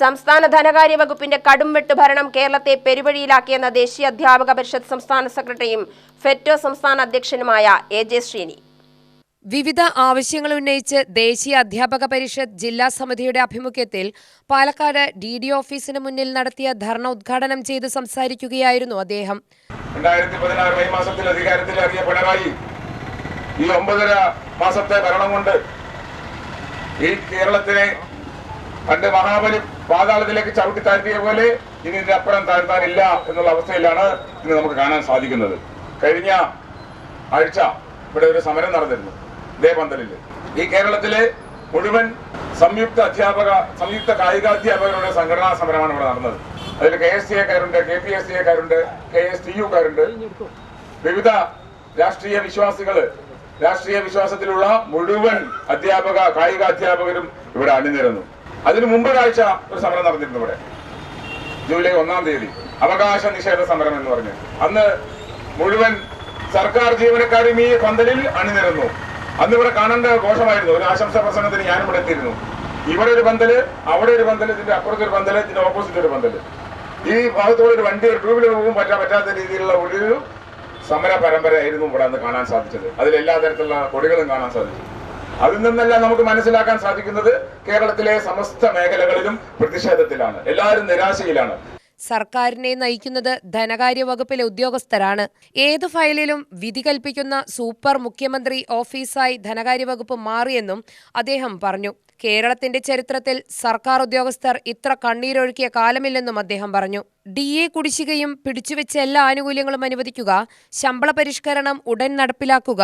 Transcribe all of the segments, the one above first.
സംസ്ഥാന ധനകാര്യ വകുപ്പിന്റെ കടുംവെട്ട് ഭരണം കേരളത്തെ പെരുവഴിയിലാക്കിയെന്ന ദേശീയ അധ്യാപക പരിഷത്ത് സംസ്ഥാന സെക്രട്ടറിയും ഫെറ്റോ സംസ്ഥാന അധ്യക്ഷനുമായ എ ജെ ശ്രീനി. വിവിധ ആവശ്യങ്ങൾ ഉന്നയിച്ച് ദേശീയ അധ്യാപക പരിഷത്ത് ജില്ലാ സമിതിയുടെ ആഭിമുഖ്യത്തിൽ പാലക്കാട് ഡി ഡി ഓഫീസിന് മുന്നിൽ നടത്തിയ ധർണ ഉദ്ഘാടനം ചെയ്ത് സംസാരിക്കുകയായിരുന്നു അദ്ദേഹം. രണ്ടായിരത്തി പതിനാറ് മെയ് മാസത്തിൽ പിണറായി ഈ ഒമ്പതര മാസത്തെ ഭരണം കൊണ്ട് ഈ കേരളത്തിനെ പണ്ട് മഹാബലി പാതാളത്തിലേക്ക് ചവിട്ടി താഴ്ത്തിയ പോലെ ഇനി ഇതിന്റെ അപ്പുറം താഴ്ത്താനില്ല എന്നുള്ള അവസ്ഥയിലാണ് ഇന്ന് നമുക്ക് കാണാൻ സാധിക്കുന്നത്. കഴിഞ്ഞ ആഴ്ച ഇവിടെ ഒരു സമരം നടന്നിരുന്നു. ഇതേ പന്തലിൽ ഈ കേരളത്തിലെ മുഴുവൻ സംയുക്ത അധ്യാപക സംയുക്ത കായികാധ്യാപകരുടെ സംഘടനാ സമരമാണ് ഇവിടെ നടന്നത്. അതിൽ കെ എസ് സി എക്കാരുണ്ട് കെ പി എസ് സി എക്കാരുണ്ട് കെ എസ് ടി യുക്കാരുണ്ട് വിവിധ രാഷ്ട്രീയ വിശ്വാസികൾ രാഷ്ട്രീയ വിശ്വാസത്തിലുള്ള മുഴുവൻ അധ്യാപക കായിക അധ്യാപകരും ഇവിടെ അണിനിരന്നു. അതിനു മുമ്പൊരാഴ്ച ഒരു സമരം നടന്നിരുന്നു ഇവിടെ. ജൂലൈ ഒന്നാം തീയതി. അവകാശ നിഷേധ സമരം എന്ന് പറഞ്ഞ്. അന്ന് മുഴുവൻ സർക്കാർ ജീവനക്കാരും ഈ പന്തലിൽ അണിനിരന്നു. അന്ന് ഇവിടെ കാണേണ്ട ഘോഷമായിരുന്നു. ഒരു ആശംസ പ്രസംഗത്തിന് ഞാനും ഇവിടെ എത്തിയിരുന്നു. ഇവിടെ ഒരു പന്തൽ അവിടെ ഒരു പന്തൽ ഇതിന്റെ അപ്പുറത്ത് ഒരു പന്തൽ ഇതിന്റെ ഓപ്പോസിറ്റ് ഒരു പന്തൽ. ഈ ഭാഗത്തോടെ ഒരു വണ്ടി ഒരു ടൂ വീലർ പോകും പറ്റാ പറ്റാത്ത രീതിയിലുള്ള ഒരു സമര പരമ്പരയായിരുന്നു ഇവിടെ അന്ന് കാണാൻ സാധിച്ചത്. അതിൽ എല്ലാ തരത്തിലുള്ള കൊടികളും കാണാൻ സാധിച്ചു. അതിൽ നിന്നെല്ലാം നമുക്ക് മനസ്സിലാക്കാൻ സാധിക്കുന്നത് കേരളത്തിലെ സമസ്ത മേഖലകളിലും പ്രതിഷേധത്തിലാണ്. എല്ലാവരും നിരാശയിലാണ്. സർക്കാരിനെ നയിക്കുന്നത് ധനകാര്യ വകുപ്പിലെ ഉദ്യോഗസ്ഥരാണ്. ഏത് ഫയലിലും വിധി കൽപ്പിക്കുന്ന സൂപ്പർ മുഖ്യമന്ത്രി ഓഫീസായി ധനകാര്യ വകുപ്പ് മാറിയെന്നും അദ്ദേഹം പറഞ്ഞു. കേരളത്തിന്റെ ചരിത്രത്തിൽ സർക്കാർ ഉദ്യോഗസ്ഥർ ഇത്ര കണ്ണീരൊഴുക്കിയ കാലമില്ലെന്നും അദ്ദേഹം പറഞ്ഞു. ഡി എ കുടിശ്ശികയും പിടിച്ചുവെച്ച എല്ലാ ആനുകൂല്യങ്ങളും അനുവദിക്കുക ശമ്പള പരിഷ്കരണം ഉടൻ നടപ്പിലാക്കുക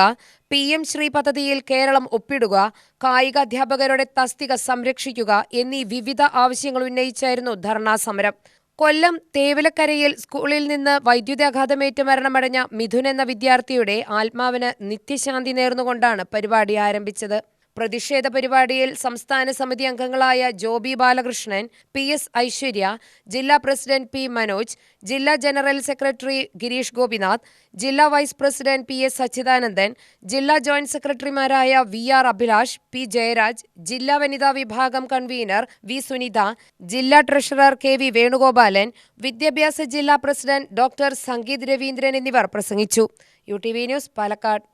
പി എം ശ്രീ പദ്ധതിയിൽ കേരളം ഒപ്പിടുക കായിക അധ്യാപകരുടെ തസ്തിക സംരക്ഷിക്കുക എന്നീ വിവിധ ആവശ്യങ്ങൾ ഉന്നയിച്ചായിരുന്നു ധർണാ സമരം. കൊല്ലം തേവലക്കരയിൽ സ്കൂളിൽ നിന്ന് വൈദ്യുതാഘാതമേറ്റ് മരണമടഞ്ഞ മിഥുൻ എന്ന വിദ്യാർത്ഥിയുടെ ആത്മാവിന് നിത്യശാന്തി നേർന്നുകൊണ്ടാണ് പരിപാടി ആരംഭിച്ചത്. പ്രതിഷേധ പരിപാടിയിൽ സംസ്ഥാന സമിതി അംഗങ്ങളായ ജോബി ബാലകൃഷ്ണൻ പി എസ് ഐശ്വര്യ ജില്ലാ പ്രസിഡന്റ് പി മനോജ് ജില്ലാ ജനറൽ സെക്രട്ടറി ഗിരീഷ് ഗോപിനാഥ് ജില്ലാ vice president P S Sachidanandan ജില്ലാ ജോയിന്റ് സെക്രട്ടറിമാരായ V R Abhilash P Jayaraj ജില്ലാ വനിതാ വിഭാഗം കൺവീനർ വി സുനിത ജില്ലാ ട്രഷറർ കെ വി വേണുഗോപാലൻ വിദ്യാഭ്യാസ ജില്ലാ പ്രസിഡന്റ് ഡോക്ടർ സംഗീത് രവീന്ദ്രൻ എന്നിവർ പ്രസംഗിച്ചു. U T V news Palakkad.